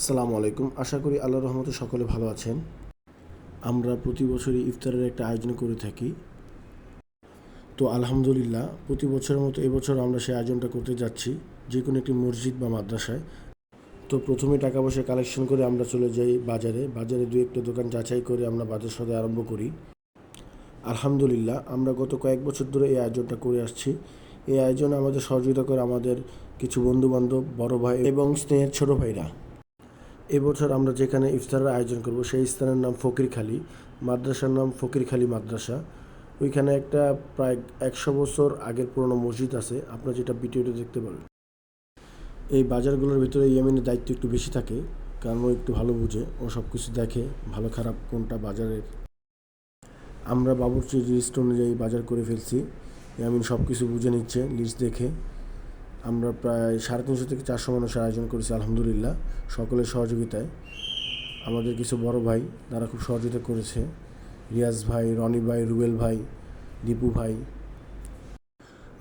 আসসালামু আলাইকুম। আশা করি আল্লাহ রহমতে সকলে ভালো আছেন। আমরা প্রতি বছরই ইফতারের একটা আয়োজন করে থাকি। তো আলহামদুলিল্লাহ, প্রতি বছরের মতো এবছর আমরা সেই আয়োজনটা করতে যাচ্ছি, যে কোনো একটি মসজিদ বা মাদ্রাসায়। তো প্রথমে টাকা পয়সা কালেকশন করে আমরা চলে যাই বাজারে। বাজারে দু একটা দোকান যাচাই করে আমরা বাজার সদাই আরম্ভ করি। আলহামদুলিল্লাহ, আমরা গত কয়েক বছর ধরে এই আয়োজনটা করে আসছি। এই আয়োজনে আমাদের সহযোগিতা করে আমাদের কিছু বন্ধু বান্ধব বড় ভাই এবং স্নেহের ছোট ভাইরা। এবছর আমরা যেখানে ইফতারের আয়োজন করব, সেই স্থানের নাম ফকিরখালী, মাদ্রাসার নাম ফকিরখালী মাদ্রাসা। ওইখানে একটা প্রায় একশো বছর আগের পুরনো মসজিদ আছে, আপনারা যেটা ভিডিওতে দেখতে পাবেন এই বাজারগুলোর ভিতরে ইয়ামিনের দায়িত্ব একটু বেশি থাকে, কারণ ও একটু ভালো বুঝে, ও সব কিছু দেখে, ভালো খারাপ কোনটা বাজারের। আমরা বাবুর্চির লিস্ট অনুযায়ী বাজার করে ফেলছি, ইয়ামিন সব কিছু বুঝে নিচ্ছে, লিস্ট দেখে। আমরা প্রায় সাড়ে তিনশো থেকে চারশো মানুষের আয়োজন করেছি, আলহামদুলিল্লাহ, সকলের সহযোগিতায়। আমাদের কিছু বড় ভাই, তারা খুব সহযোগিতা করেছে। রিয়াজ ভাই, রনি ভাই, রুবেল ভাই, দীপু ভাই।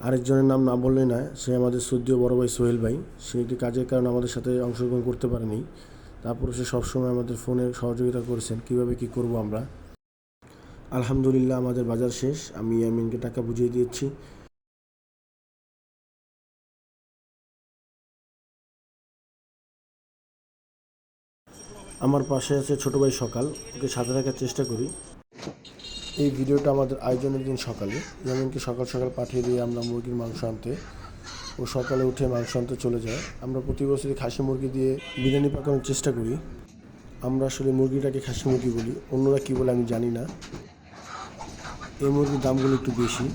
আরেকজনের নাম না বললে না সে আমাদের সদ্য বড় ভাই সোহেল ভাই। সে একটি কাজের কারণে আমাদের সাথে অংশগ্রহণ করতে পারেনি। তারপরে সে সবসময় আমাদের ফোনে সহযোগিতা করেছেন, কীভাবে কি করব আমরা। আলহামদুলিল্লাহ, আমাদের বাজার শেষ। আমি ইয়ামিনকে টাকা বুঝিয়ে দিয়েছি। আমার পাশে আছে ছোট ভাই সকাল, ওকে সাথে রাখার চেষ্টা করি। এই ভিডিওটা আমাদের আয়োজনের দিন সকালে। যেমনকি সকাল সকাল পাঠিয়ে দিয়ে আমরা মুরগির মাংস আনতে, ও সকালে উঠে মাংস আনতে চলে যায়। আমরা প্রতি বছরই খাসি মুরগি দিয়ে বিরিয়ানি পাকানোর চেষ্টা করি। আমরা আসলে মুরগিটাকে খাসি মুরগি বলি, অন্যরা কী বলে আমি জানি না। এই মুরগির দামগুলো একটু বেশি।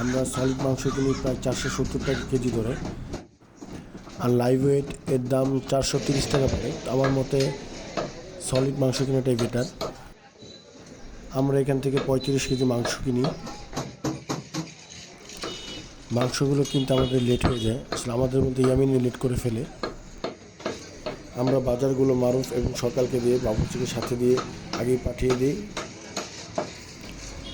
আমরা সলিড মাংস কিনি প্রায় চারশো সত্তর টাকা কেজি ধরে। আর লাইভ ওয়েট এর দাম চারশো তিরিশ টাকা পড়ে। আমার মতে সলিড মাংস কেনাটাই বেটার আমরা এখান থেকে পঁয়ত্রিশ কেজি মাংস কিনি। মাংসগুলো কিন্তু আমাদের লেট হয়ে যায়। আসলে আমাদের মধ্যে ইয়ামিনী লেট করে ফেলে। আমরা বাজারগুলো মারুফ এবং সকালকে দিয়ে বাবুর্চিকে সাথে দিয়ে আগেই পাঠিয়ে দিই।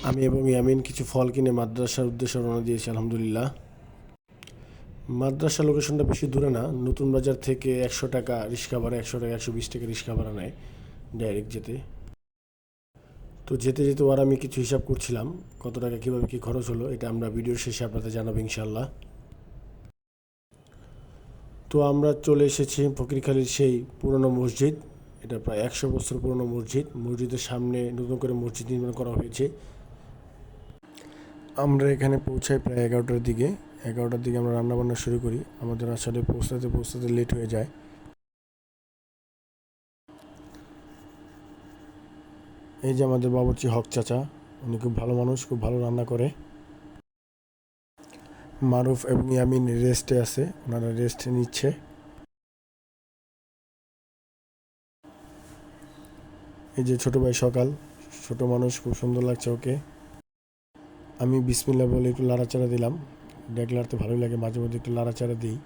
আমি এবং ইয়ামিন কিছু ফল কিনে মাদ্রাসার উদ্দেশ্যে রওনা দিয়েছি, আলহামদুলিল্লাহ। মাদ্রাসা লোকেশনটা বেশি দূরে না। নতুন বাজার থেকে একশো টাকা রিক্সা ভাড়া, একশো টাকা, একশো বিশ টাকা রিক্সা ভাড়া নেয়। ডাইরেক্ট যেতে। তো যেতে যেতে আর আমি কিছু হিসাব করছিলাম, কত টাকা কীভাবে কী খরচ হলো, এটা আমরা ভিডিওর শেষে আপনাদের জানাব ইনশাল্লাহ তো আমরা চলে এসেছি ফকিরখালীর সেই পুরনো মসজিদ, এটা প্রায় একশো বছর পুরনো মসজিদ। মসজিদের সামনে নতুন করে মসজিদ নির্মাণ করা হয়েছে। আমরা এখানে পৌঁছাই প্রায় এগারোটার দিকে। এগারোটার দিকে আমরা রান্নাবান্না শুরু করি। আমাদের আসলে পৌঁছাতে পৌঁছাতে লেট হয়ে যায়। এই যে আমাদের বাবুর্চি হক চাচা, উনি খুব ভালো মানুষ, খুব ভালো রান্না করে। মারুফ এবং ইয়ামিন রেস্টে আছে, ওনারা রেস্ট নিচ্ছে। এই যে ছোট ভাই সকাল, ছোট মানুষ, খুব সুন্দর লাগছে ওকে। আমি বিসমিল্লা বলে একটু লাড়াচাড়া দিলাম ডেক লাড়তে ভালোই লাগে, মাঝে মধ্যে একটু লাড়াচাড়া দিই।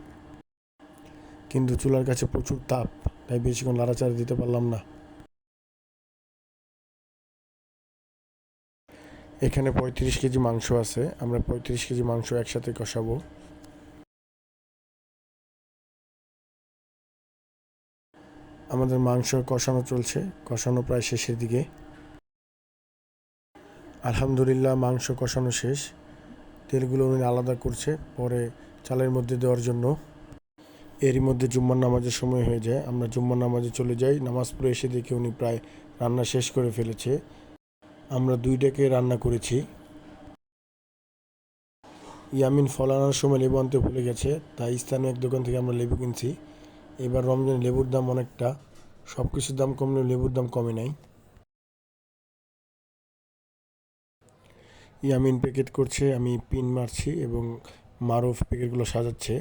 কিন্তু চুলার কাছে প্রচুর তাপ, তাই বেশিক্ষণ লাড়াচাড়া দিতে পারলাম না। এখানে পঁয়ত্রিশ কেজি মাংস আছে। আমরা পঁয়ত্রিশ কেজি মাংস একসাথে কষাবো। আমাদের মাংস কষানো চলছে। কষানো প্রায় শেষের দিকে। আলহামদুলিল্লাহ, মাংস কষানো শেষ। তেলগুলো উনি আলাদা করছে, পরে চালের মধ্যে দেওয়ার জন্য। এরই মধ্যে জুম্মার নামাজের সময় হয়ে যায়। আমরা জুম্মার নামাজে চলে যাই। নামাজ পড়ে এসে দেখি উনি প্রায় রান্না শেষ করে ফেলেছে। আমরা দুইটাকে রান্না করেছি। ইয়ামিন ফল আনার সময় লেবু আনতে ভুলে গেছে, তাই স্থানীয় এক দোকান থেকে আমরা লেবু কিনছি। এবার রমজান লেবুর দাম অনেকটা সব কিছুর দাম কমলেও লেবুর দাম কমে নাই। ইয়ামিন প্যাকেট করছে, আমি পিন মারছি এবং মারুফ প্যাকেটগুলো সাজাচ্ছে।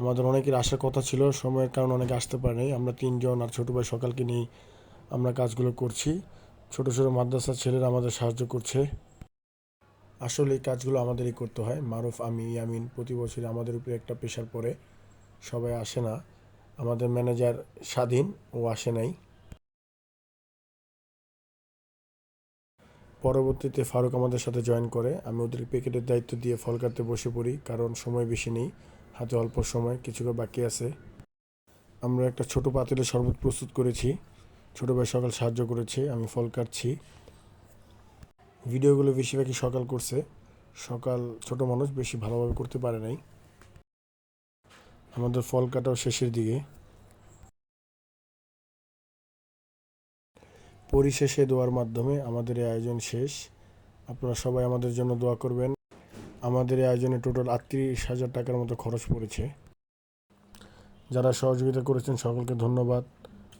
আমাদের অনেকের আসার কথা ছিল, সময়ের কারণে অনেকে আসতে পারেনি আমরা তিনজন আর ছোটো ভাই সকালকে নিয়ে আমরা কাজগুলো করছি। ছোট ছোট মাদ্রাসার ছেলেরা আমাদের সাহায্য করছে। আসলে এই কাজগুলো আমাদেরই করতে হয়। মারুফ, আমি, ইয়ামিন প্রতি বছরই আমাদের উপরে একটা প্রেশার পড়ে। সবাই আসে না। আমাদের ম্যানেজার স্বাধীন, ও আসে নাই। পরবর্তীতে ফারুক আমাদের সাথে জয়েন করে। আমি ওদের প্যাকেটের দায়িত্ব দিয়ে ফল কাটতে বসে পড়ি, কারণ সময় বেশি নেই। হাতে অল্প সময়, কিছু বাকি আছে। আমরা একটা ছোট পাতিলে শরবত প্রস্তুত করেছি। ছোট ভাই সকাল সাহায্য করেছে, আমি ফল কাটছি। ভিডিওগুলো বেশিরভাগই সকাল করছে। সকাল ছোট মানুষ বেশি ভালোভাবে করতে পারে নাই। আমাদের ফল কাটাও শেষের দিকে। পরিশেষে দোয়ার মাধ্যমে আমাদের এই আয়োজন শেষ। আপনারা সবাই আমাদের জন্য দোয়া করবেন। আমাদের এই আয়োজনে টোটাল আটত্রিশ হাজার টাকার মতো খরচ পড়েছে। যারা সহযোগিতা করেছেন সকলকে ধন্যবাদ।